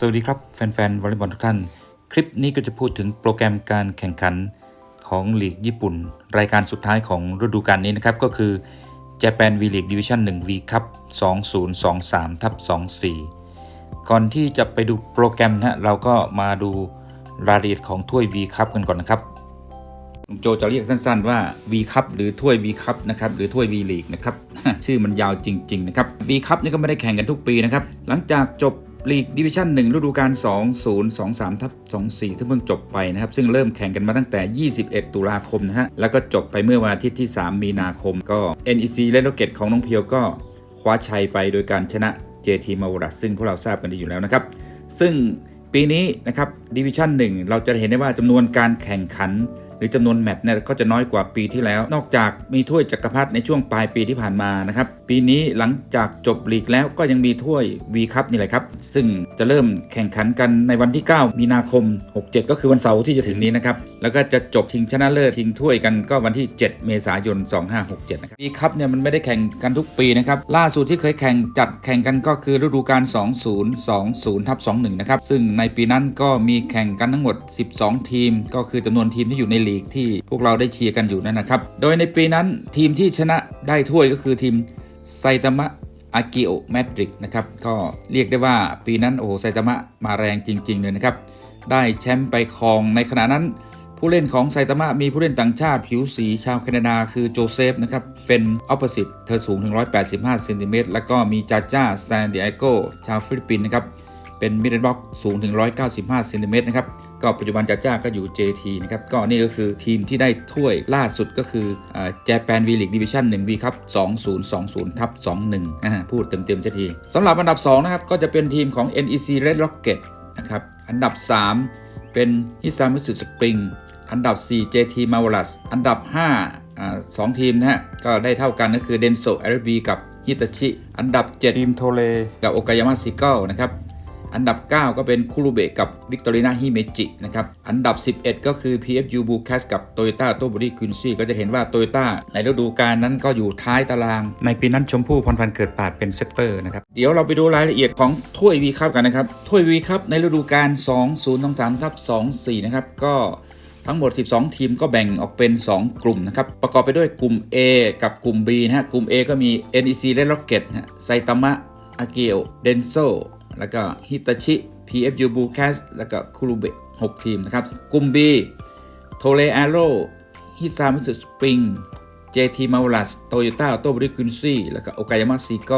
สวัสดีครับแฟนๆวอลเลย์บอลทุกท่าน คลิปนี้ก็จะพูดถึงโปรแกรมการแข่งขันของลีกญี่ปุ่น รายการสุดท้ายของฤดูกาลนี้นะครับ ก็คือ Japan V League Division 1 V Cup 2023ทับ24 ก่อนที่จะไปดูโปรแกรมนะฮะเราก็มาดูรายละเอียดของถ้วย V Cup กันก่อนนะครับโจจะเรียกสั้นๆว่า V Cup หรือถ้วย V Cup นะครับหรือถ้วย V League นะครับชื่อมันยาวจริง ๆ นะครับ V Cup นี่ก็ไม่ได้แข่งกันทุกปีนะครับ หลังจากจบ ลีกดิวิชั่น1ฤดูกาล2023ทับ24 ที่เพิ่งจบไปนะครับ ซึ่งเริ่มแข่งกันมาตั้งแต่ 21 ตุลาคมนะฮะ แล้วก็จบไปเมื่อวันอาทิตย์ที่ 3 มีนาคม ก็ NEC เลนโรเกตของน้องเพียวก็คว้าชัยไปโดยการชนะ JT m a w r a ซึ่งพวกเราทราบกันดีอยู่แล้วนะครับ ซึ่งปีนี้นะครับดิวิชั่น1เราจะเห็นได้ว่าจำนวนการแข่งขัน หรือจำนวนแมตช์เนี่ยก็จะน้อยกว่าปีที่แล้ว นอกจากมีถ้วยจักรพรรดิในช่วงปลายปีที่ผ่านมานะครับ ปีนี้หลังจากจบลีกแล้วก็ยังมีถ้วย V คัพนี่แหละครับ ซึ่งจะเริ่มแข่งขันกันในวันที่ 9 มีนาคม 67 ก็คือวันเสาร์ที่จะถึงนี้นะครับ แล้วก็จะจบชิงชนะเลิศชิงถ้วยกันก็วันที่ 7 เมษายน 2567 นะครับ V คัพเนี่ยมันไม่ได้แข่งกันทุกปีนะครับ ล่าสุดที่เคยแข่งจัดแข่งกันก็คือฤดูกาล 2020ทับ21 นะครับ ซึ่งในปีนั้นก็มีแข่งกันทั้งหมด 12 ทีม ก็คือจำนวนทีมที่อยู่ในลีกที่พวกเราได้เชียร์กันอยู่นั่นนะครับ โดยในปีนั้นทีมที่ชนะได้ถ้วยก็คือทีม ไซตามะอากิโอแมดริกนะครับก็เรียกได้ว่าปีนั้นโอ้โหไซตามะมาแรงจริง ๆ เลยนะครับ ได้แชมป์ไปครองในขณะนั้น ผู้เล่นของไซตามะมีผู้เล่นต่างชาติผิวสีชาวแคนาดาคือโจเซฟนะครับ เป็นออป o s ิ t เธอสูงถึง 185เซนติเมตรแล้วก็มีจาจ้าซานดิเอโกชาวฟิลิปปินส์นะครับ เป็นมิดเดิลบล็อกสูงถึง 195เซนติเมตรนะครับ ก็ปัจจุบันจาจ้าก็อยู่ JT นะครับก็นี่ก็คือทีมที่ได้ถ้วยล่าสุดก็คือเจแปนวีลิกดิวิชั่น1 V ครับ2020ทับ21อ่าพูดเต็มๆเสียทีสำหรับอันดับ 2 นะครับ ก็จะเป็นทีมของ NEC Red Rocket นะครับ อันดับ 3 เป็นฮิซามิสุสปริงอันดับ 4 JT m a w a l a s อันดับ5อ่าสองทีมนะฮะ ก็ได้เท่ากันก็คือเดนโซอาร์บีกับฮิตาชิ อันดับ 7 ทีมโทเลกับโอกายามาซิเกิลนะครับ อันดับ 9 ก็เป็นคูรุเบะกับวิกตอรีนาฮิเมจินะครับ อันดับ 11 ก็คือ PFU b u c a s กับ Toyota t o b o d y q u i n c y ก็จะเห็นว่า Toyota ในฤดูกาลนั้นก็อยู่ท้ายตาราง ในปีนั้นชมพู่พรพันธ์เกิดปาดเป็นเซตเตอร์นะครับ เดี๋ยวเราไปดูรายละเอียดของถ้วยวีคัพกันนะครับ ถ้วยวีคัพในฤดูกาล 2023ทับ24 นะครับ ก็ทั้งหมด 12 ทีมก็แบ่งออกเป็น 2 กลุ่มนะครับ ประกอบไปด้วยกลุ่ม A กับกลุ่ม B นะฮะ กลุ่ม A ก็มี NEC Red Rocket ฮะไซตามะอาเกโอเดนโซ แล้วก็ฮิตาชิ PFU b u c a s แล้วก็คูรุเบะ6ทีมนะครับกลุ่ม B โทเลอาโรฮิซามิสุสปริง JT m a w l a s Toyota Auto b r i q u i n c y แล้วก็โอกายา a ะซีโก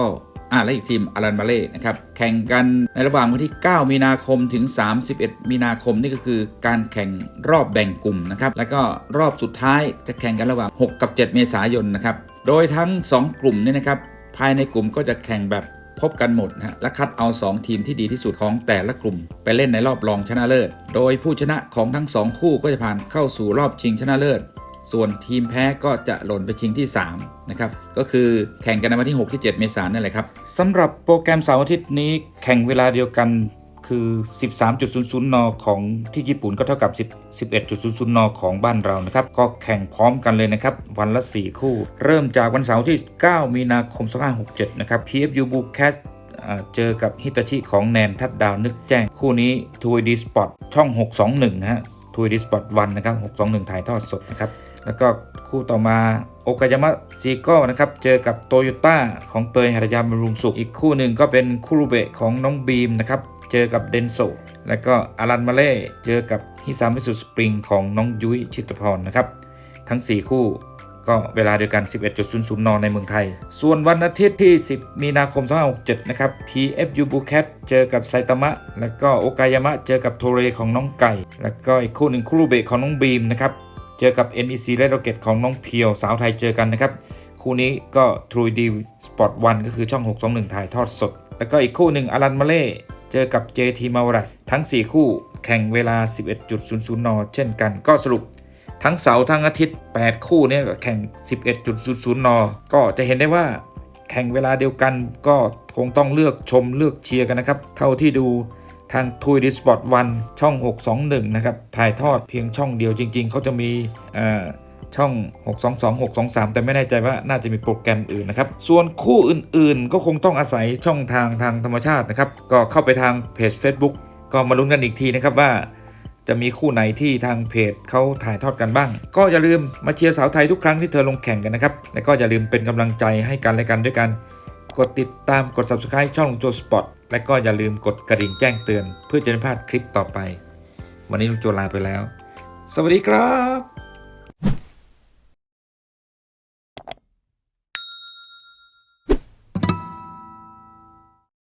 อ่าและอีกทีมอารันมาเล่นะครับ แข่งกันในระหว่างวันที่ 9 มีนาคมถึง 31 มีนาคมนี่ก็คือการแข่งรอบแบ่งกลุ่มนะครับ แล้วก็รอบสุดท้ายจะแข่งกันระหว่าง 6 กับ 7 เมษายนนะครับ โดยทั้ง 2 กลุ่มนี่นะครับ ภายในกลุ่มก็จะแข่งแบบ พบกันหมดนะฮะและคัดเอา 2 ทีมที่ดีที่สุดของแต่ละกลุ่ม ไปเล่นในรอบรองชนะเลิศ โดยผู้ชนะของทั้ง 2 คู่ก็จะผ่านเข้าสู่รอบชิงชนะเลิศ ส่วนทีมแพ้ก็จะหล่นไปชิงที่ 3 นะครับ ก็คือแข่งกันในวันที่ 6 ที่ 7 เมษายนนั่นแหละครับสำหรับโปรแกรมเสาร์อาทิตย์นี้แข่งเวลาเดียวกัน คือ 13.00 น ของที่ญี่ปุ่นก็เท่ากับ 11.00 น ของบ้านเรานะครับ ก็แข่งพร้อมกันเลยนะครับ วันละ 4 คู่ เริ่มจากวันเสาร์ที่ 9 มีนาคม 2567 นะครับ PFU b u c a s เจอกับฮิตาชิของแนนทัดดาวนึกแจ้ง คู่นี้ทูดีสปอร์ตช่อง 621 นะฮะทูดีสปอร์ตวันนะครับ 621 ถ่ายทอดสดนะครับ แล้วก็คู่ต่อมาโอกายามะซีโก้นะครับเจอกับโตโยต้าของเตยหัตยามบำรุงสุข อีกคู่หนึ่งก็เป็นคูรุเบะของน้องบีมนะครับ เจอกับเดนโซแล้วก็อารันมาเล่เจอกับฮิซามิสุสปริงของน้องยุ้ยชิตพรนะครับ ทั้ง 4 คู่ก็เวลาเดียวกัน 11.00 น ในเมืองไทย ส่วนวันอาทิตย์ที่ 10 มีนาคม 2567 นะครับ PFU b u c a t เจอกับไซตามะ แล้วก็โอกายามะ เจอกับโทเรของน้องไก่ แล้วก็อีกคู่หนึ่งคูรุเบะของน้องบีมนะครับ เจอกับ NEC Red Rocket ของน้องเพียวสาวไทยเจอกันนะครับ คู่นี้ก็ True D Sport 1ก็คือช่อง 621 ถ่ายทอดสด แล้วก็อีกคู่หนึ่งอารันมาเล่ เจอกับ JT m a w r a s ทั้ง 4 คู่แข่งเวลา 11.00 น เช่นกันก็สรุป ทั้งเสาร์ทั้งอาทิตย์ 8 คู่เนี่ยก็แข่ง 11.00 น ก็จะเห็นได้ว่าแข่งเวลาเดียวกันก็คงต้องเลือกชมเลือกเชียร์กันนะครับ เท่าที่ดูทางทูดิสปอร์ตวันช่อง 621 นะครับ ถ่ายทอดเพียงช่องเดียวจริง ๆ เขาจะมี ช่อง 622 623 แต่ไม่แน่ใจว่าน่าจะมีโปรแกรมอื่นนะครับ ส่วนคู่อื่นๆ ก็คงต้องอาศัยช่องทางทางธรรมชาตินะครับ ก็เข้าไปทางเพจ Facebook ก็มาลุ้นกันอีกทีนะครับว่าจะมีคู่ไหนที่ทางเพจเขาถ่ายทอดกันบ้าง ก็อย่าลืมมาเชียร์สาวไทยทุกครั้งที่เธอลงแข่งกันนะครับ และก็อย่าลืมเป็นกำลังใจให้กันและกันด้วยกัน กดติดตามกด subscribe ช่องลุงโจสปอร์ตและก็อย่าลืมกดกระดิ่งแจ้งเตือน เพื่อจะไม่พลาดคลิปต่อไป วันนี้ลุงโจลาไปแล้ว สวัสดีครับ